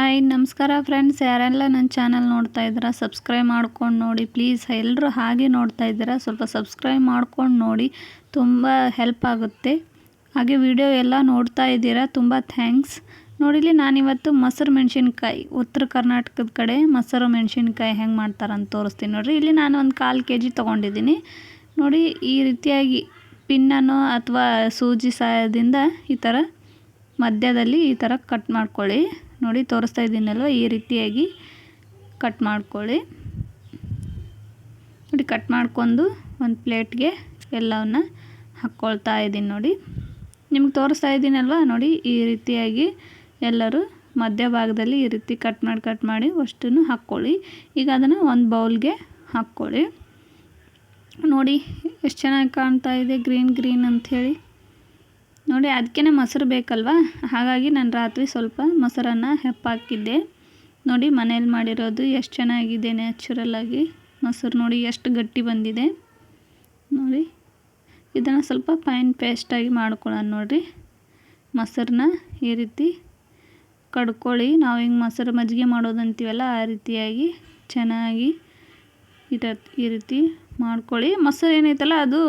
Hi, ನಮಸ್ಕಾರ friends ಯಾರೆಲ್ಲ ನನ್ನ ಚಾನಲ್ ನೋಡ್ತಾ ಇದ್ದೀರಾ ಸಬ್ಸ್ಕ್ರೈಬ್ ಮಾಡ್ಕೊಂಡು ನೋಡಿ. ಪ್ಲೀಸ್ ಎಲ್ಲರೂ ಹಾಗೆ ನೋಡ್ತಾ ಇದ್ದೀರಾ, ಸ್ವಲ್ಪ ಸಬ್ಸ್ಕ್ರೈಬ್ ಮಾಡ್ಕೊಂಡು ನೋಡಿ. ತುಂಬ ಹೆಲ್ಪ್ ಆಗುತ್ತೆ. ಹಾಗೆ ವಿಡಿಯೋ ಎಲ್ಲ ನೋಡ್ತಾ ಇದ್ದೀರಾ, ತುಂಬ ಥ್ಯಾಂಕ್ಸ್ ನೋಡಿಲಿ ನಾನಿವತ್ತು ಮೊಸರು ಮೆಣಸಿನ್ಕಾಯಿ, ಉತ್ತರ ಕರ್ನಾಟಕದ ಕಡೆ ಮೊಸರು ಮೆಣಸಿನ್ಕಾಯಿ ಹೆಂಗೆ ಮಾಡ್ತಾರಂತ ತೋರಿಸ್ತೀನಿ ನೋಡಿರಿ. ಇಲ್ಲಿ ನಾನು ಒಂದು ಕಾಲು ಕೆ ಜಿ ತೊಗೊಂಡಿದ್ದೀನಿ. ನೋಡಿ, ಈ ರೀತಿಯಾಗಿ ಪಿನ್ನನ್ನು ಅಥವಾ ಸೂಜಿ ಸಹಾಯದಿಂದ ಈ ಥರ ಮಧ್ಯದಲ್ಲಿ ಈ ಥರ ಕಟ್ ಮಾಡ್ಕೊಳ್ಳಿ. ನೋಡಿ ತೋರಿಸ್ತಾ ಇದ್ದೀನಲ್ವ, ಈ ರೀತಿಯಾಗಿ ಕಟ್ ಮಾಡ್ಕೊಳ್ಳಿ. ನೋಡಿ ಕಟ್ ಮಾಡ್ಕೊಂಡು ಒಂದು ಪ್ಲೇಟ್ಗೆ ಎಲ್ಲವನ್ನ ಹಾಕ್ಕೊಳ್ತಾ ಇದ್ದೀನಿ ನೋಡಿ. ನಿಮ್ಗೆ ತೋರಿಸ್ತಾ ಇದ್ದೀನಲ್ವ, ನೋಡಿ ಈ ರೀತಿಯಾಗಿ ಎಲ್ಲರೂ ಮಧ್ಯಭಾಗದಲ್ಲಿ ಈ ರೀತಿ ಕಟ್ ಮಾಡಿ ಕಟ್ ಮಾಡಿ ಅಷ್ಟನ್ನು ಹಾಕ್ಕೊಳ್ಳಿ. ಈಗ ಅದನ್ನು ಒಂದು ಬೌಲ್ಗೆ ಹಾಕ್ಕೊಳ್ಳಿ. ನೋಡಿ ಎಷ್ಟು ಚೆನ್ನಾಗಿ ಕಾಣ್ತಾ ಇದೆ ಗ್ರೀನ್ ಗ್ರೀನ್ ಅಂಥೇಳಿ ನೋಡಿ ಅದಕ್ಕೇ ಮೊಸರು ಬೇಕಲ್ವಾ? ಹಾಗಾಗಿ ನಾನು ರಾತ್ರಿ ಸ್ವಲ್ಪ ಮೊಸರನ್ನು ಹೆಪ್ಪಾಕಿದ್ದೆ. ನೋಡಿ, ಮನೇಲಿ ಮಾಡಿರೋದು ಎಷ್ಟು ಚೆನ್ನಾಗಿದೆ ನ್ಯಾಚುರಲ್ಲಾಗಿ ಮೊಸರು ನೋಡಿ, ಎಷ್ಟು ಗಟ್ಟಿ ಬಂದಿದೆ. ನೋಡಿ, ಇದನ್ನು ಸ್ವಲ್ಪ ಫೈನ್ ಪೇಸ್ಟಾಗಿ ಮಾಡ್ಕೊಳ್ಳೋಣ ನೋಡಿರಿ. ಮೊಸರನ್ನ ಈ ರೀತಿ ಕಡ್ಕೊಳ್ಳಿ. ನಾವು ಹಿಂಗೆ ಮೊಸರು ಮಜ್ಜಿಗೆ ಮಾಡೋದಂತೀವಲ್ಲ ಆ ರೀತಿಯಾಗಿ ಚೆನ್ನಾಗಿ ಇರ ಈ ರೀತಿ ಮಾಡ್ಕೊಳ್ಳಿ. ಮೊಸರು ಏನೈತಲ್ಲ ಅದು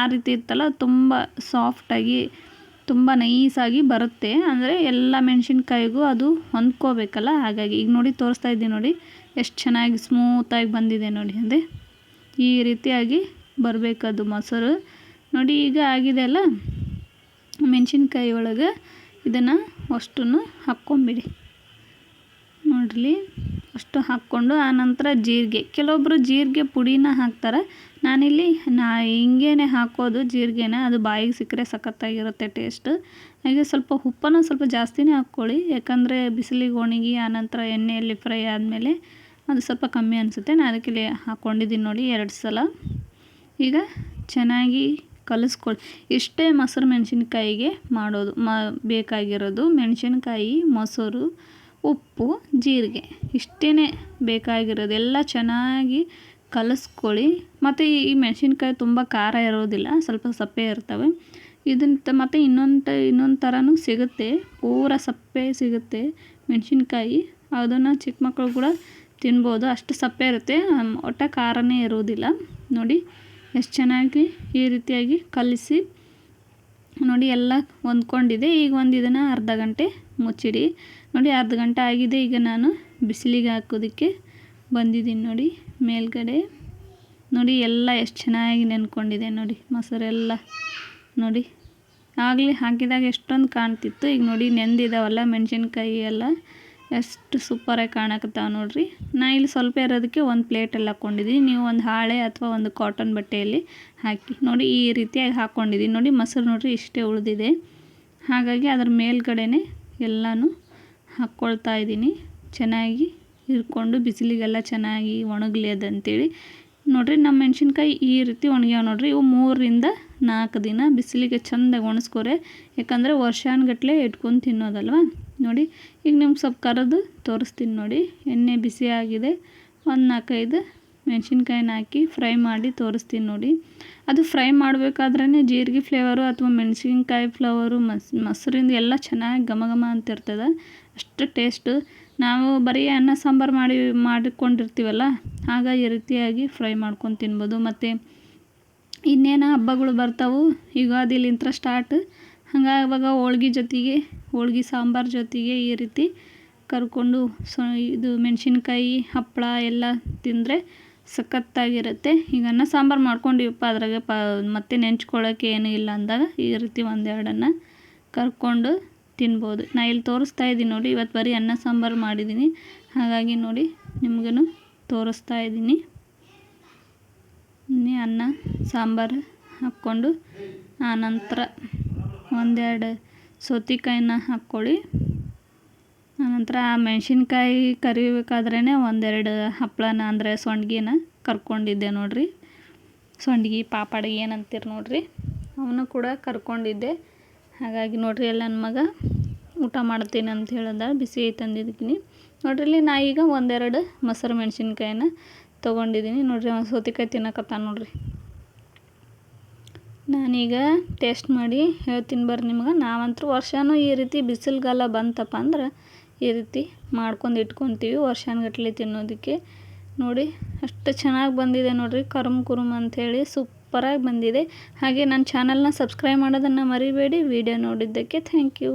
ಆ ರೀತಿ ಇತ್ತಲ್ಲ, ತುಂಬ ಸಾಫ್ಟಾಗಿ ತುಂಬ ನೈಸಾಗಿ ಬರುತ್ತೆ. ಅಂದರೆ ಎಲ್ಲ ಮೆಣಸಿನ್ಕಾಯಿಗೂ ಅದು ಹೊಂದ್ಕೋಬೇಕಲ್ಲ? ಹಾಗಾಗಿ ಈಗ ನೋಡಿ ತೋರಿಸ್ತಾ ಇದ್ದೀನಿ ನೋಡಿ. ಎಷ್ಟು ಚೆನ್ನಾಗಿ ಸ್ಮೂತಾಗಿ ಬಂದಿದೆ ನೋಡಿ. ಅಂದರೆ ಈ ರೀತಿಯಾಗಿ ಬರಬೇಕದು ಮೊಸರು. ನೋಡಿ ಈಗ ಆಗಿದೆ ಅಲ್ಲ? ಮೆಣಸಿನ್ಕಾಯಿ ಒಳಗೆ ಇದನ್ನು ಅಷ್ಟನ್ನು ಹಾಕ್ಕೊಂಬಿಡಿ. ನೋಡ್ರಿ. ಅಷ್ಟು ಹಾಕ್ಕೊಂಡು ಆನಂತರ ಜೀರಿಗೆ. ಕೆಲವೊಬ್ಬರು ಜೀರಿಗೆ ಪುಡಿನ ಹಾಕ್ತಾರೆ. ನಾನಿಲ್ಲಿ ನಾ ಹಿಂಗೇನೆ ಹಾಕೋದು ಜೀರಿಗೆನ, ಅದು ಬಾಯಿಗೆ ಸಿಕ್ಕರೆ ಸಖತ್ತಾಗಿರುತ್ತೆ ಟೇಸ್ಟ್. ಹಾಗೆ ಸ್ವಲ್ಪ ಉಪ್ಪನ್ನು ಸ್ವಲ್ಪ ಜಾಸ್ತಿನೇ ಹಾಕ್ಕೊಳ್ಳಿ. ಯಾಕಂದರೆ ಬಿಸಿಲಿಗೆ ಒಣಗಿ ಆನಂತರ ಎಣ್ಣೆಯಲ್ಲಿ ಫ್ರೈ ಆದಮೇಲೆ ಅದು ಸ್ವಲ್ಪ ಕಮ್ಮಿ ಅನಿಸುತ್ತೆ. ನಾನು ಅದಕ್ಕೆ ಹಾಕ್ಕೊಂಡಿದ್ದೀನಿ ನೋಡಿ ಎರಡು ಸಲ. ಈಗ ಚೆನ್ನಾಗಿ ಕಲಿಸ್ಕೊಳ್ಳಿ ಇಷ್ಟೇ ಮೊಸರು ಮೆಣಸಿನ್ಕಾಯಿಗೆ ಮಾಡೋದು. ಮ, ಬೇಕಾಗಿರೋದು ಮೆಣಸಿನ್ಕಾಯಿ, ಮೊಸರು ಉಪ್ಪು, ಜೀರಿಗೆ. ಇಷ್ಟೇ ಬೇಕಾಗಿರೋದು. ಎಲ್ಲ ಚೆನ್ನಾಗಿ ಕಲಸ್ಕೊಳ್ಳಿ. ಮತ್ತು ಈ ಮೆಣಸಿನ್ಕಾಯಿ ತುಂಬ ಖಾರ ಇರೋದಿಲ್ಲ, ಸ್ವಲ್ಪ ಸಪ್ಪೆ ಇರ್ತವೆ. ಇದನ್ನ ಮತ್ತು ಇನ್ನೊಂದು ಇನ್ನೊಂದು ಥರನೂ ಸಿಗುತ್ತೆ. ಪೂರ ಸಪ್ಪೆ ಸಿಗುತ್ತೆ ಮೆಣಸಿನ್ಕಾಯಿ. ಅದನ್ನು ಚಿಕ್ಕ ಮಕ್ಕಳು ಕೂಡ ತಿನ್ಬೋದು. ಅಷ್ಟು ಸಪ್ಪೆ ಇರುತ್ತೆ. ಒಟ್ಟು ಖಾರನೇ ಇರೋದಿಲ್ಲ. ನೋಡಿ, ಎಷ್ಟು ಚೆನ್ನಾಗಿ ಈ ರೀತಿಯಾಗಿ ಕಲಿಸಿ ನೋಡಿ, ಎಲ್ಲ ಹೊಂದ್ಕೊಂಡಿದೆ. ಈಗ ಒಂದು ಇದನ್ನು ಅರ್ಧ ಗಂಟೆ ಮುಚ್ಚಿಡಿ. ನೋಡಿ, ಅರ್ಧ ಗಂಟೆ ಆಗಿದೆ. ಈಗ ನಾನು ಬಿಸಿಲಿಗೆ ಹಾಕೋದಕ್ಕೆ ಬಂದಿದ್ದೀನಿ ನೋಡಿ, ಮೇಲ್ಗಡೆ. ನೋಡಿ, ಎಲ್ಲ ಎಷ್ಟು ಚೆನ್ನಾಗಿ ನೆನ್ಕೊಂಡಿದೆ ನೋಡಿ, ಮೊಸರೆಲ್ಲ ನೋಡಿ. ಆಗಲೇ ಹಾಕಿದಾಗ ಎಷ್ಟೊಂದು ಕಾಣ್ತಿತ್ತು. ಈಗ ನೋಡಿ ನೆಂದಿದ್ದಾವಲ್ಲ ಮೆಣಸಿನ್ಕಾಯಿ ಎಲ್ಲ. ಎಷ್ಟು ಸೂಪರಾಗಿ ಕಾಣಕತ್ತಾವೆ ನೋಡ್ರಿ. ನಾ ಇಲ್ಲಿ ಸ್ವಲ್ಪ ಇರೋದಕ್ಕೆ ಒಂದು ಪ್ಲೇಟಲ್ಲಿ ಹಾಕ್ಕೊಂಡಿದ್ದೀನಿ ನೀವು ಒಂದು ಹಾಳೆ ಅಥವಾ ಒಂದು ಕಾಟನ್ ಬಟ್ಟೆಯಲ್ಲಿ ಹಾಕಿ. ನೋಡಿ, ಈ ರೀತಿಯಾಗಿ ಹಾಕ್ಕೊಂಡಿದ್ದೀನಿ ನೋಡಿ, ಮೊಸರು ನೋಡಿರಿ ಇಷ್ಟೇ ಉಳಿದಿದೆ. ಹಾಗಾಗಿ ಅದ್ರ ಮೇಲ್ಗಡೆನೆ ಎಲ್ಲನೂ ಹಾಕ್ಕೊಳ್ತಾ ಇದ್ದೀನಿ. ಚೆನ್ನಾಗಿ ಹಿರ್ಕೊಂಡು ಬಿಸಿಲಿಗೆಲ್ಲ ಚೆನ್ನಾಗಿ ಒಣಗಲಿ ಅದಂತೇಳಿ. ನೋಡಿರಿ ನಮ್ಮ ಮೆಣಸಿನ್ಕಾಯಿ ಈ ರೀತಿ ಒಣಗ್ಯಾವ ನೋಡಿರಿ. ಇವು ಮೂರರಿಂದ ನಾಲ್ಕು ದಿನ ಬಿಸಿಲಿಗೆ ಚೆಂದಾಗಿ ಒಣಸ್ಕೊರೆ. ಯಾಕಂದರೆ ವರ್ಷಾನ್ಗಟ್ಲೆ ಇಟ್ಕೊಂಡು ತಿನ್ನೋದಲ್ವ? ನೋಡಿ, ಈಗ ನಿಮ್ಗೆ ಸ್ವಲ್ಪ ಕರೆದು ತೋರಿಸ್ತೀನಿ ನೋಡಿ. ಎಣ್ಣೆ ಬಿಸಿ ಆಗಿದೆ ಒಂದು ನಾಲ್ಕೈದು ಮೆಣಸಿನ್ಕಾಯಿನ ಹಾಕಿ ಫ್ರೈ ಮಾಡಿ ತೋರಿಸ್ತೀನಿ ನೋಡಿ. ಅದು ಫ್ರೈ ಮಾಡಬೇಕಾದ್ರೇ ಜೀರಿಗೆ ಫ್ಲೇವರು ಅಥವಾ ಮೆಣಸಿನ್ಕಾಯಿ ಫ್ಲವರು, ಮಸ್, ಮೊಸರಿಂದ ಎಲ್ಲ ಚೆನ್ನಾಗಿ ಘಮ ಘಮ ಅಂತಿರ್ತದೆ ಅಷ್ಟು ಟೇಸ್ಟು. ನಾವು ಬರೀ ಅನ್ನ ಸಾಂಬಾರು ಮಾಡಿ, ಮಾಡಿಕೊಂಡಿರ್ತೀವಲ್ಲ ಆಗ ಈ ರೀತಿಯಾಗಿ ಫ್ರೈ ಮಾಡ್ಕೊಂಡು ತಿನ್ಬೋದು. ಮತ್ತು ಇನ್ನೇನು ಹಬ್ಬಗಳು ಬರ್ತಾವೆ ಯುಗಾದಿಲಿಂತ್ರ ಸ್ಟಾರ್ಟ್ ಹಂಗಾಗಿ ಅವಾಗ ಹೋಳ್ಗೆ ಜೊತೆಗೆ, ಹೋಳ್ಗೆ ಸಾಂಬಾರು ಜೊತೆಗೆ ಈ ರೀತಿ ಕರ್ಕೊಂಡು ಸೊ, ಇದು ಮೆಣಸಿನ್ಕಾಯಿ, ಹಪ್ಪಳ ಎಲ್ಲ ತಿಂದರೆ ಸಖತ್ತಾಗಿರುತ್ತೆ. ಈಗ ಅನ್ನ ಸಾಂಬಾರು ಮಾಡ್ಕೊಂಡಿವಪ್ಪ, ಅದ್ರಾಗೆ ಪ, ಮತ್ತೆ ನೆಂಚ್ಕೊಳ್ಳೋಕೆ ಏನೂ ಇಲ್ಲ ಅಂದಾಗ ಈ ರೀತಿ ಒಂದೆರಡನ್ನು ಕರ್ಕೊಂಡು ತಿನ್ಬೋದು. ನಾ ಇಲ್ಲಿ ತೋರಿಸ್ತಾ ಇದ್ದೀನಿ ನೋಡಿ ಇವತ್ತು ಬರೀ ಅನ್ನ ಸಾಂಬಾರು ಮಾಡಿದ್ದೀನಿ. ಹಾಗಾಗಿ ನೋಡಿ ನಿಮಗೂ ತೋರಿಸ್ತಾ ಇದ್ದೀನಿ. ಅನ್ನ ಸಾಂಬಾರು ಹಾಕ್ಕೊಂಡು, ಆನಂತರ ಒಂದೆರಡು ಸೌತೆಕಾಯಿನ ಹಾಕ್ಕೊಳ್ಳಿ. ಆನಂತರ ಆ ಮೆಣಸಿನ್ಕಾಯಿ ಕರಿಬೇಕಾದ್ರೇ ಒಂದೆರಡು ಹಪ್ಪಳನ ಅಂದರೆ ಸೊಂಡ್ಗಿನ ಕರ್ಕೊಂಡಿದ್ದೆ ನೋಡಿರಿ. ಸೊಂಡ್ಗಿ, ಪಾಪಡ ಏನಂತೀರಿ ನೋಡಿರಿ. ಅವನು ಕೂಡ ಕರ್ಕೊಂಡಿದ್ದೆ. ಹಾಗಾಗಿ ನೋಡಿರಿ ಎಲ್ಲ ನನ್ನ ಮಗ ಊಟ ಮಾಡ್ತೀನಿ ಅಂತ ಹೇಳಿದ, ಬಿಸಿ ತಂದಿದ್ದೀನಿ. ನೋಡ್ರಿ ನಾ ಈಗ ಒಂದೆರಡು ಮೊಸರು ಮೆಣಸಿನ್ಕಾಯಿನ ತೊಗೊಂಡಿದ್ದೀನಿ. ನೋಡಿರಿ ಒಂದು ಸೌತೆಕಾಯಿ ತಿನ್ನಕತ್ತಾನ ನೋಡಿರಿ. ನಾನೀಗ ಟೇಸ್ಟ್ ಮಾಡಿ ಹೇಳ್ತೀನಿ ಬರ್ರಿ ನಿಮ್ಗೆ. ನಾವಂತೂ ವರ್ಷವೂ ಈ ರೀತಿ ಬಿಸಿಲುಗಾಲ ಬಂತಪ್ಪ ಅಂದ್ರೆ ಈ ರೀತಿ ಮಾಡ್ಕೊಂಡು ಇಟ್ಕೊತೀವಿ ವರ್ಷಾನುಗಟ್ಲೆ ತಿನ್ನೋದಕ್ಕೆ. ನೋಡಿ, ಅಷ್ಟು ಚೆನ್ನಾಗಿ ಬಂದಿದೆ ನೋಡಿರಿ, ಕರುಮ್ ಕುರುಮ್ ಅಂಥೇಳಿ ಸೂಪರಾಗಿ ಬಂದಿದೆ. ಹಾಗೆ ನನ್ನ ಚಾನಲ್ನ ಸಬ್ಸ್ಕ್ರೈಬ್ ಮಾಡೋದನ್ನು ಮರಿಬೇಡಿ ವಿಡಿಯೋ ನೋಡಿದ್ದಕ್ಕೆ ಥ್ಯಾಂಕ್ ಯು